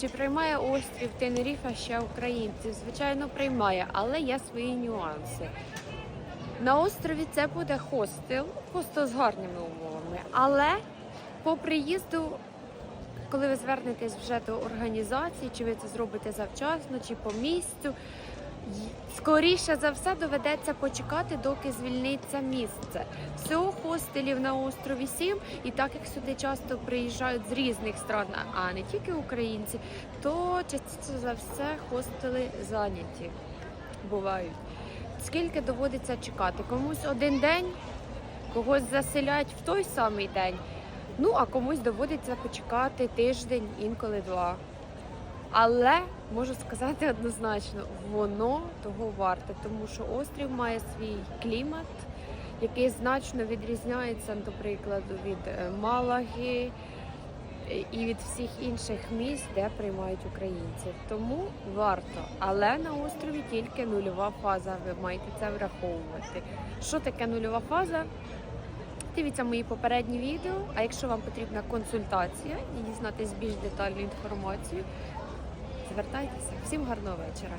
Чи приймає острів Тенеріфа ще українців? Звичайно, приймає, але є свої нюанси. На острові це буде хостел, хостел з гарними умовами. Але по приїзду, коли ви звернетесь вже до організації, чи ви це зробите завчасно, чи по місцю, скоріше за все доведеться почекати, доки звільниться місце. Всього хостелів на острові 7, і так як сюди часто приїжджають з різних стран, а не тільки українці, то частіше за все хостели зайняті бувають. Скільки доводиться чекати? Комусь один день, когось заселять в той самий день. Ну а комусь доводиться почекати тиждень, інколи два. Але можу сказати однозначно, воно того варте, тому що острів має свій клімат, який значно відрізняється, до прикладу, від е, Малаги е, і від всіх інших міст, де приймають українців. Тому варто. Але на острові тільки нульова фаза. Ви маєте це враховувати. Що таке нульова фаза? Дивіться мої попередні відео. А якщо вам потрібна консультація і дізнатись більш детальну інформацію, звертайтеся. Всім гарного вечора.